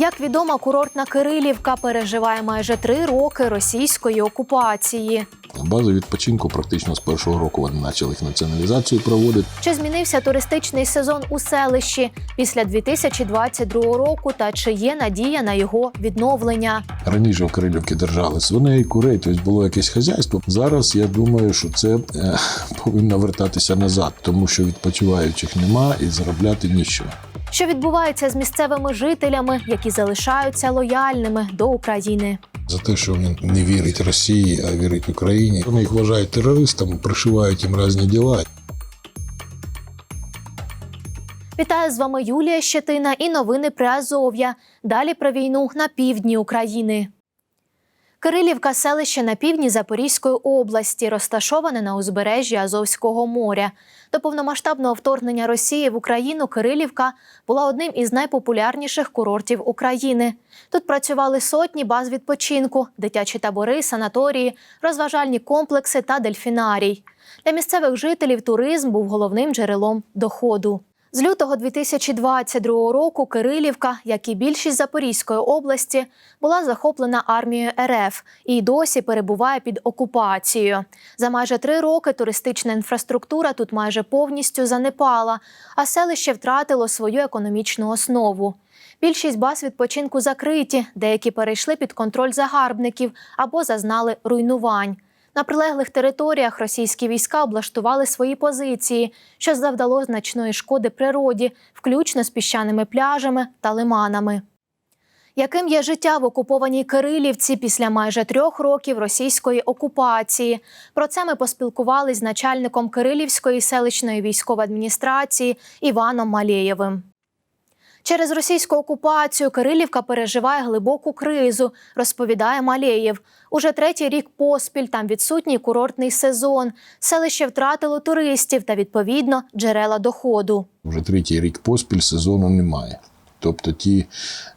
Як відомо, курортна Кирилівка переживає майже три роки російської окупації. Бази відпочинку практично з першого року вони почали їх націоналізацію проводити. Чи змінився туристичний сезон у селищі після 2022 року? Та чи є надія на його відновлення? Раніше в Кирилівці держали свиней, курей, тобто було якесь хазяйство. Зараз я думаю, що це е, повинно вертатися назад, тому що відпочиваючих нема і заробляти нічого. Що відбувається з місцевими жителями, які залишаються лояльними до України? За те, що він не вірить Росії, а вірить Україні. Вони їх вважають терористами, пришивають їм різні діла. Вітаю з вами Юлія Щетина і новини при Азов'я. Далі про війну на півдні України. Кирилівка селище на півдні Запорізької області, розташоване на узбережжі Азовського моря. До повномасштабного вторгнення Росії в Україну Кирилівка була одним із найпопулярніших курортів України. Тут працювали сотні баз відпочинку, дитячі табори, санаторії, розважальні комплекси та дельфінарій. Для місцевих жителів туризм був головним джерелом доходу. З лютого 2022 року Кирилівка, як і більшість Запорізької області, була захоплена армією РФ і досі перебуває під окупацією. За майже три роки туристична інфраструктура тут майже повністю занепала, а селище втратило свою економічну основу. Більшість баз відпочинку закриті, деякі перейшли під контроль загарбників або зазнали руйнувань. На прилеглих територіях російські війська облаштували свої позиції, що завдало значної шкоди природі, включно з піщаними пляжами та лиманами. Яким є життя в окупованій Кирилівці після майже трьох років російської окупації? Про це ми поспілкувалися з начальником Кирилівської селищної військової адміністрації Іваном Малєєвим. Через російську окупацію Кирилівка переживає глибоку кризу, розповідає Малєєв. Уже третій рік поспіль там відсутній курортний сезон. Селище втратило туристів та відповідно джерела доходу. Вже третій рік поспіль сезону немає. Тобто ті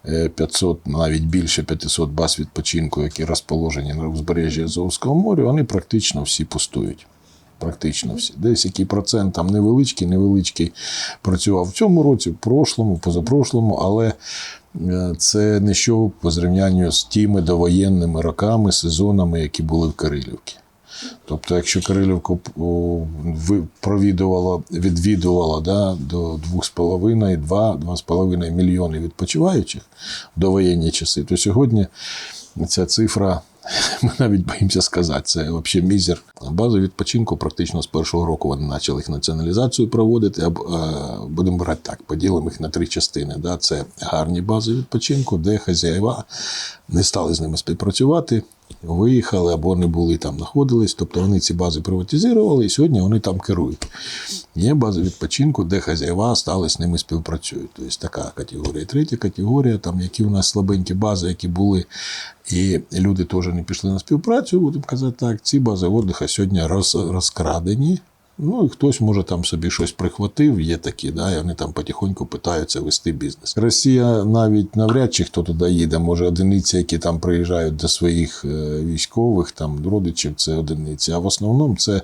е, 500, навіть більше 500 баз відпочинку, які розположені на узбережжі Азовського моря, вони практично всі пустують. Практично всі. Десь який процент там невеличкий, невеличкий працював в цьому році, в прошлому, позапрошлому, але е, це не що по зрівнянню з тими довоєнними роками, сезонами, які були в Кирилівці. Тобто, якщо Кирилівку о, провідувала, відвідувала да, до 2,5, 2, 2,5 мільйони відпочиваючих в довоєнні часи, то сьогодні ця цифра, ми навіть боїмося сказати, це взагалі мізер. Бази відпочинку практично з першого року вони почали їх націоналізацію проводити. А е, Будемо брати так, поділимо їх на три частини. Да? Це гарні бази відпочинку, де хазяїва не стали з ними співпрацювати, виїхали або не були там, знаходились. Тобто вони ці бази приватизували і сьогодні вони там керують. Є бази відпочинку, де хазяєва стали з ними співпрацюють. Тобто така категорія. Третя категорія, там які у нас слабенькі бази, які були, і люди теж не пішли на співпрацю, будемо казати так. Ці бази віддиху сьогодні роз, розкрадені. Ну, і хтось може там собі щось прихватив, є такі, да, і вони там потихоньку питаються вести бізнес. Росія навіть навряд чи хто туди їде. Може, одиниці, які там приїжджають до своїх е, військових, там родичів, це одиниці. А в основному це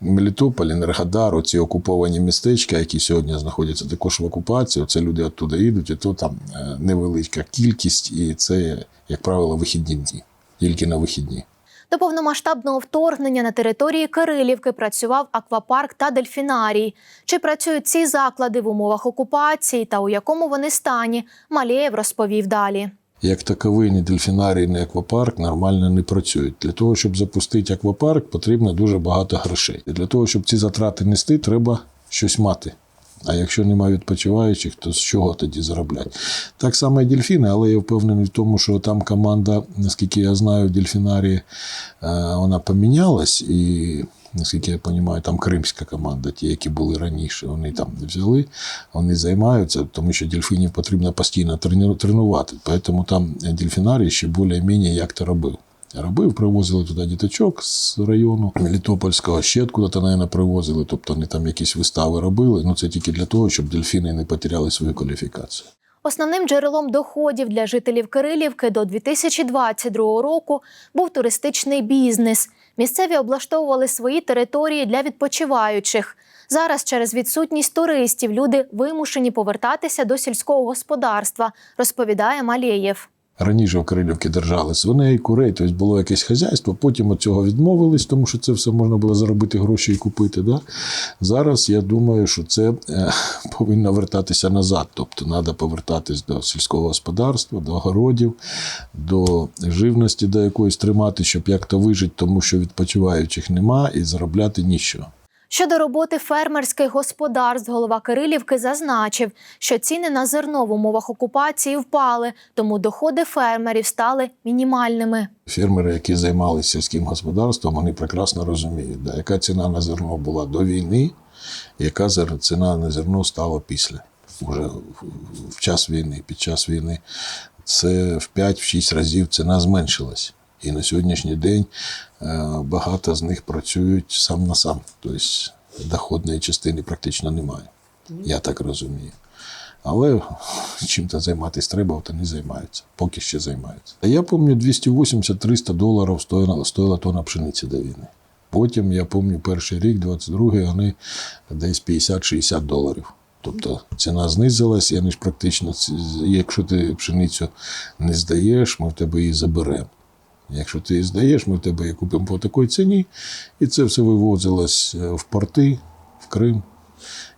Мелітополь, Енергодар, ці окуповані містечка, які сьогодні знаходяться також в окупації. Це люди оттуда їдуть, і то там е, невеличка кількість, і це, як правило, вихідні дні, тільки на вихідні. До повномасштабного вторгнення на території Кирилівки працював аквапарк та дельфінарій. Чи працюють ці заклади в умовах окупації та у якому вони стані? Малєєв розповів далі. як таковий ні дельфінарій, ні аквапарк нормально не працюють. Для того, щоб запустити аквапарк, потрібно дуже багато грошей. І для того, щоб ці затрати нести, треба щось мати. А якщо немає відпочиваючих, то з чого тоді заробляти? Так само і дельфіни, але я впевнений в тому, що там команда, наскільки я знаю, в дельфінарії е, вона помінялась і. Наскільки я розумію, там кримська команда, ті, які були раніше, вони там не взяли, вони займаються, тому що дельфінів потрібно постійно трену- тренувати. Тому там дельфінарій ще більш-менш як то робив. Робив, привозили туди діточок з району Мелітопольського, ще откуда-то, мабуть, привозили. Тобто вони там якісь вистави робили. Ну це тільки для того, щоб дельфіни не потеряли свою кваліфікацію. Основним джерелом доходів для жителів Кирилівки до 2022 року був туристичний бізнес. Місцеві облаштовували свої території для відпочиваючих. Зараз через відсутність туристів люди вимушені повертатися до сільського господарства, розповідає Малєєв. Раніше в Кирилівці держали свиней, курей, тобто було якесь хазяйство. Потім від цього відмовились, тому що це все можна було заробити гроші і купити. Да? Зараз я думаю, що це е, повинно вертатися назад. Тобто треба повертатись до сільського господарства, до огородів, до живності, до якоїсь тримати, щоб як-то вижити, тому що відпочиваючих нема і заробляти нічого. Щодо роботи фермерських господарств, голова Кирилівки зазначив, що ціни на зерно в умовах окупації впали, тому доходи фермерів стали мінімальними. Фермери, які займалися сільським господарством, вони прекрасно розуміють, да, яка ціна на зерно була до війни, яка ціна на зерно стала після, уже в час війни, під час війни. Це в 5-6 разів ціна зменшилась. І на сьогоднішній день е, багато з них працюють сам на сам. Тобто доходної частини практично немає. Я так розумію. Але чим-то займатися треба, от вони займаються. Поки ще займаються. А я пам'ятаю, 280-300 доларів стоїла, стоїла тонна пшениці до війни. Потім, я пам'ятаю, перший рік, 22-й, вони десь 50-60 доларів. Тобто ціна знизилась, і вони ж практично, якщо ти пшеницю не здаєш, ми в тебе її заберемо. Якщо ти її здаєш, ми в тебе її купимо по такій ціні. І це все вивозилось е, в порти, в Крим.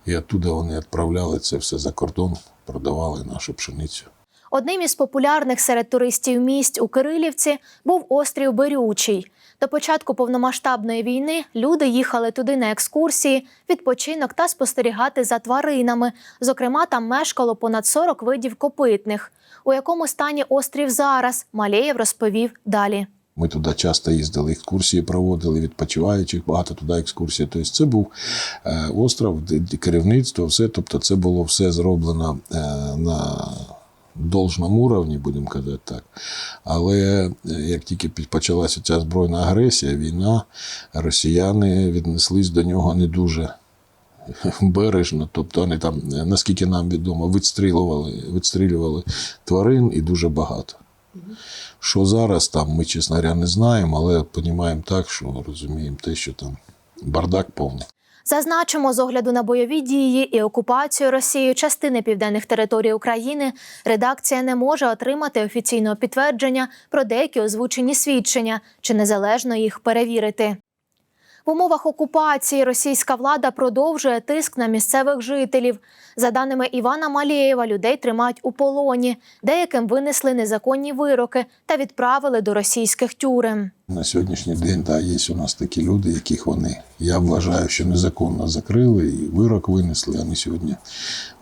І оттуда вони відправляли це все за кордон, продавали нашу пшеницю. Одним із популярних серед туристів місць у Кирилівці був острів Берючий. До початку повномасштабної війни люди їхали туди на екскурсії, відпочинок та спостерігати за тваринами. Зокрема, там мешкало понад 40 видів копитних. У якому стані острів зараз, Малеєв розповів далі. Ми туди часто їздили, екскурсії проводили, відпочиваючих, багато туди екскурсій. Тобто це був е, остров, керівництво, все. Тобто це було все зроблено е, на должному уровні, будемо казати так. Але е, як тільки почалася ця збройна агресія, війна, росіяни віднеслись до нього не дуже бережно. Тобто вони там, е, наскільки нам відомо, відстрілювали, відстрілювали тварин і дуже багато. Що зараз там, ми, чесно говоря, не знаємо, але розуміємо так, що розуміємо те, що там бардак повний. Зазначимо, з огляду на бойові дії і окупацію Росією частини південних територій України, редакція не може отримати офіційного підтвердження про деякі озвучені свідчення чи незалежно їх перевірити. В умовах окупації російська влада продовжує тиск на місцевих жителів. За даними Івана Малєєва, людей тримають у полоні, деяким винесли незаконні вироки та відправили до російських тюрем. На сьогоднішній день да, є у нас такі люди, яких вони, я вважаю, що незаконно закрили і вирок винесли. Вони сьогодні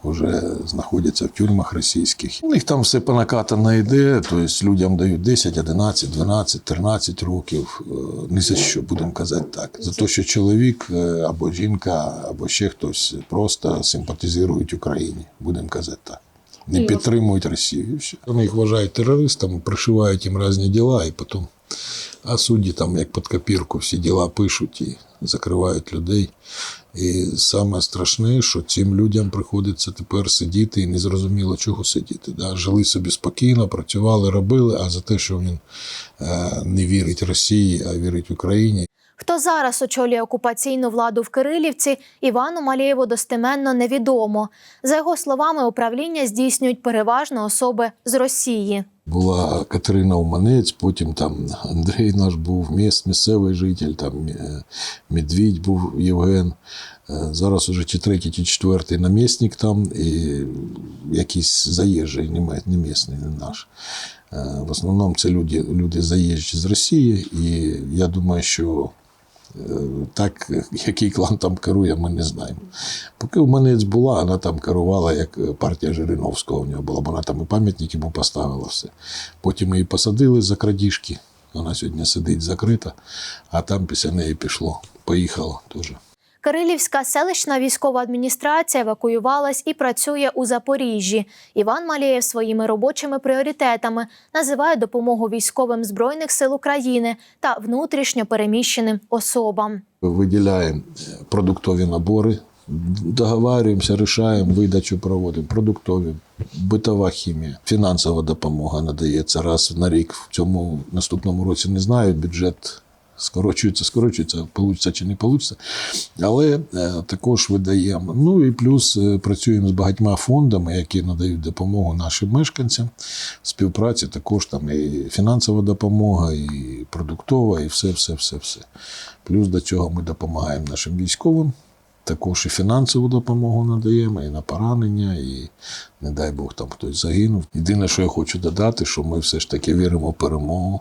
вже знаходяться в тюрмах російських. У них там все понакатано йде, тобто людям дають 10, 11, 12, 13 років. Е, Ні за що, будемо казати так. За те, що чоловік е, або жінка, або ще хтось просто симпатизують Україні, будемо казати так. Не підтримують Росію. Вони їх вважають терористами, пришивають їм різні діла, і потім а судді там, як під копірку, всі діла пишуть і закривають людей. І саме страшне, що цим людям приходиться тепер сидіти і незрозуміло, чого сидіти. Да? Жили собі спокійно, працювали, робили, а за те, що він е, не вірить Росії, а вірить Україні. Хто зараз очолює окупаційну владу в Кирилівці, Івану Малєєву достеменно невідомо. За його словами, управління здійснюють переважно особи з Росії. Була Катерина Уманець, потім там Андрій наш був, міс, місцевий житель, там е, Медвідь був Євген. Е, Зараз уже чи третій, чи четвертий намісник там, і якийсь заїжджий, не місний, не наш. Е, В основному це люди, люди заїжджі з Росії, і я думаю, що так, який клан там керує, ми не знаємо. Поки у мене була, вона там керувала, як партія Жириновського в нього була, бо вона там і пам'ятник йому поставила все. Потім її посадили за крадіжки. Вона сьогодні сидить закрита, а там після неї пішло, поїхало теж. Кирилівська селищна військова адміністрація евакуювалась і працює у Запоріжжі. Іван Малєєв своїми робочими пріоритетами називає допомогу військовим збройних сил України та внутрішньо переміщеним особам. Виділяємо продуктові набори договарюємося, рішаємо, видачу проводимо, продуктові, битова хімія, фінансова допомога надається раз на рік. В цьому наступному році не знаю, бюджет скорочується, скорочується, получиться чи не получиться. Але е, також видаємо. Ну і плюс е, працюємо з багатьма фондами, які надають допомогу нашим мешканцям. В співпраці також там і фінансова допомога, і продуктова, і все, все, все, все. Плюс до цього ми допомагаємо нашим військовим. Також і фінансову допомогу надаємо, і на поранення, і не дай Бог там хтось загинув. Єдине, що я хочу додати, що ми все ж таки віримо в перемогу,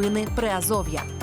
Новини Приазов'я.